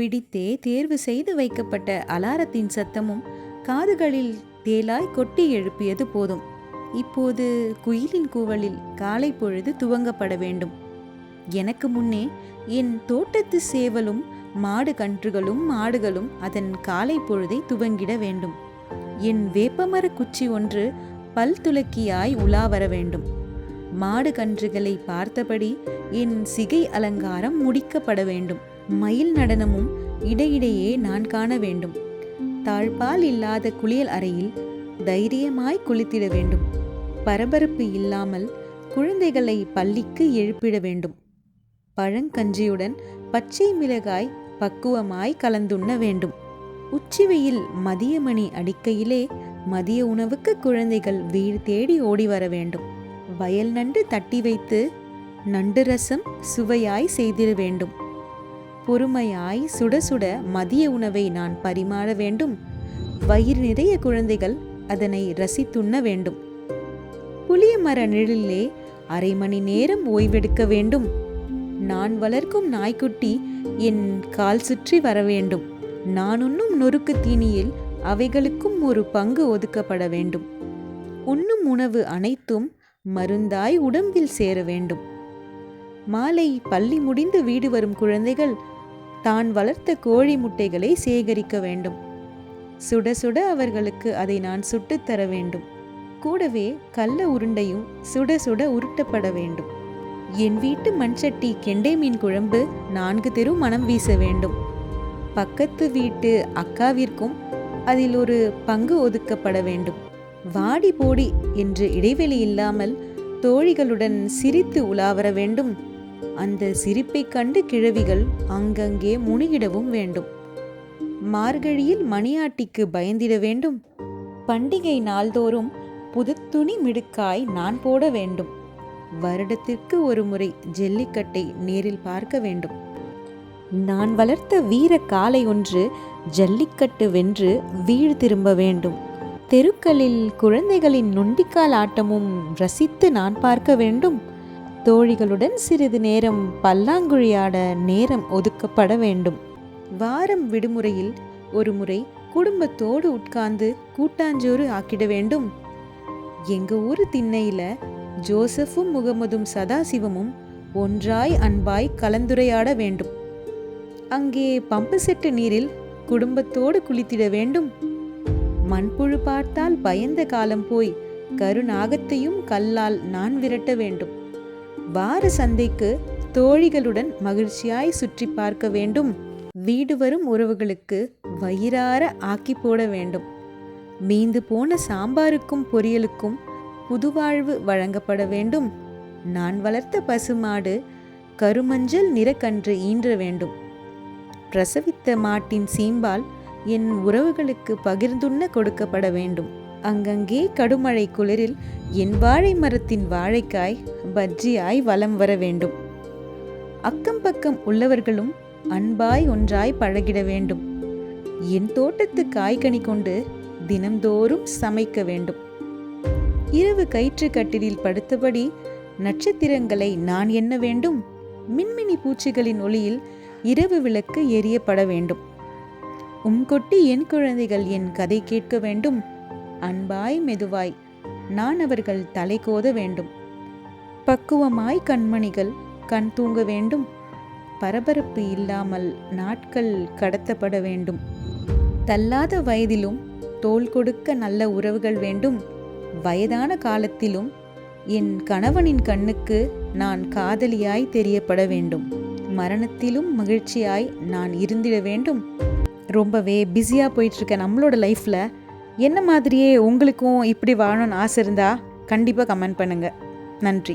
பிடித்தே தேர்வு செய்து வைக்கப்பட்ட அலாரத்தின் சத்தமும் காதுகளில் தேலாய் கொட்டி எழுப்பியது போதும். இப்போது குயிலின் கூவலில் காலை பொழுது துவங்கப்பட வேண்டும். எனக்கு முன்னே என் தோட்டத்து சேவலும் மாடு கன்றுகளும் மாடுகளும் அதன் காலை பொழுதை துவங்கிட வேண்டும். என் வேப்பமர குச்சி ஒன்று பல் துலக்கியாய் உலா வர வேண்டும். மாடு கன்றுகளை பார்த்தபடி என் சிகை அலங்காரம் முடிக்கப்பட வேண்டும். மயில் நடனமும் இடையிடையே நான் காண வேண்டும். தாழ்பால் இல்லாத குளியல் அறையில் தைரியமாய் குளித்திட வேண்டும். பரபரப்பு இல்லாமல் குழந்தைகளை பள்ளிக்கு எழுப்பிட வேண்டும். பழங்கஞ்சியுடன் பச்சை மிளகாய் பக்குவமாய் கலந்துண்ண வேண்டும். உச்சிவெயில் மதிய மணி அடிக்கையிலே மதிய உணவுக்கு குழந்தைகள் வீடு தேடி ஓடி வர வேண்டும். வயல் நண்டு தட்டி வைத்து நண்டு ரசம் சுவையாய் செய்திட வேண்டும். பொறுமையாய் சுட சுட மதிய உணவை நான் பரிமாற வேண்டும். வயிறு நிறைய குழந்தைகள் அதனை ரசித்துண்ண வேண்டும். புளிய மர நிழலிலே அரை மணி நேரம் ஓய்வெடுக்க வேண்டும். நான் வளர்க்கும் நாய்க்குட்டி என் கால் சுற்றி வர வேண்டும். நான் உண்ணும் நொறுக்கு தீனியில் அவைகளுக்கும் ஒரு பங்கு ஒதுக்கப்பட வேண்டும். உண்ணும் உணவு அனைத்தும் மருந்தாய் உடம்பில் சேர வேண்டும். மாலை பள்ளி முடிந்து வீடு வரும் குழந்தைகள் தான் வளர்த்த கோழி முட்டைகளை சேகரிக்க வேண்டும். சுட சுட அவர்களுக்கு அதை நான் சுட்டுத் தர வேண்டும். கூடவே கள்ள உருண்டையும் சுட சுட உருட்டப்பட வேண்டும். என் வீட்டு மண்சட்டி கெண்டை மீன் குழம்பு நான்கு தெரு மனம் வீச வேண்டும். பக்கத்து வீட்டு அக்காவிற்கும் அதில் ஒரு பங்கு ஒதுக்கப்பட வேண்டும். வாடி போடி என்று இடைவெளி இல்லாமல் தோழிகளுடன் சிரித்து உலாவர வேண்டும். அந்த சிரிப்பைக் கண்டு கிழவிகள் அங்கங்கே முனியிடவும் வேண்டும். மார்கழியில் மணியாட்டிக்கு பயந்திட வேண்டும். பண்டிகை நாள்தோறும் புது துணி மிடுக்காய் நான் போட வேண்டும். வருடத்திற்கு ஒரு முறை ஜல்லிக்கட்டை நேரில் பார்க்க வேண்டும். நான் வளர்த்த வீர காலை ஒன்று ஜல்லிக்கட்டு வென்று வீடு திரும்ப வேண்டும். தெருக்களில் குழந்தைகளின் நொண்டிக்கால் ஆட்டமும் ரசித்து நான் பார்க்க வேண்டும். தோழிகளுடன் சிறிது நேரம் பல்லாங்குழியாட நேரம் ஒதுக்கப்பட வேண்டும். வாரம் விடுமுறையில் ஒரு முறை குடும்பத்தோடு உட்கார்ந்து கூட்டாஞ்சோறு ஆக்கிட வேண்டும். எங்க ஊரு திண்ணையில ஜோசஃபும் முகமதும் சதாசிவமும் ஒன்றாய் அன்பாய் கலந்துரையாட வேண்டும். அங்கே பம்பு செட்டு நீரில் குடும்பத்தோடு குளித்திட வேண்டும். மண்புழு பார்த்தால் பயந்த காலம் போய் கருநாகத்தையும் கல்லால் நான் விரட்ட வேண்டும். வார சந்தைக்கு தோழிகளுடன் மகிழ்ச்சியாய் சுற்றி பார்க்க வேண்டும். வீடு வரும் உறவுகளுக்கு வயிறார ஆக்கி போட வேண்டும். மீந்து போன சாம்பாருக்கும் பொரியலுக்கும் புதுவாழ்வு வழங்கப்பட வேண்டும். நான் வளர்த்த பசுமாடு கருமஞ்சள் நிறக்கன்று ஈன்ற வேண்டும். பிரசவித்த மாட்டின் சீம்பால் என் உறவுகளுக்கு பகிர்ந்துண்ண கொடுக்கப்பட வேண்டும். அங்கங்கே கடுமழை குளிரில் என் வாழை மரத்தின் வாழைக்காய் பஜ்ஜியாய் வலம் வர வேண்டும். அக்கம் பக்கம் உள்ளவர்களும் அன்பாய் ஒன்றாய் பழகிட வேண்டும். என் தோட்டத்து காய்கனி கொண்டு தினம்தோறும் சமைக்க வேண்டும். இரவு கயிற்று கட்டிலில் படுத்தபடி நட்சத்திரங்களை நான் என்ன வேண்டும்? மின்மினி பூச்சிகளின் ஒளியில் இரவு விளக்கு எரியப்பட வேண்டும். உம் கொட்டி என் குழந்தைகள் என் கதை கேட்க வேண்டும். அன்பாய் மெதுவாய். நான் அவர்கள் தலை கோத வேண்டும். பக்குவமாய் கண்மணிகள் கண் தூங்க வேண்டும். பரபரப்பு இல்லாமல் நாட்கள் கடத்தப்பட வேண்டும். தள்ளாத வயதிலும் தோள் கொடுக்க நல்ல உறவுகள் வேண்டும். வயதான காலத்திலும் என் கணவனின் கண்ணுக்கு நான் காதலியாய் தெரியப்பட வேண்டும். மரணத்திலும் மகிழ்ச்சியாய் நான் இருந்திட வேண்டும். ரொம்பவே பிஸியாக போயிட்டுருக்க நம்மளோட லைஃப்பில் என்ன மாதிரியே உங்களுக்கும் இப்படி வாழணும்னு ஆசை இருந்தால் கண்டிப்பாக கமெண்ட் பண்ணுங்கள் நன்றி.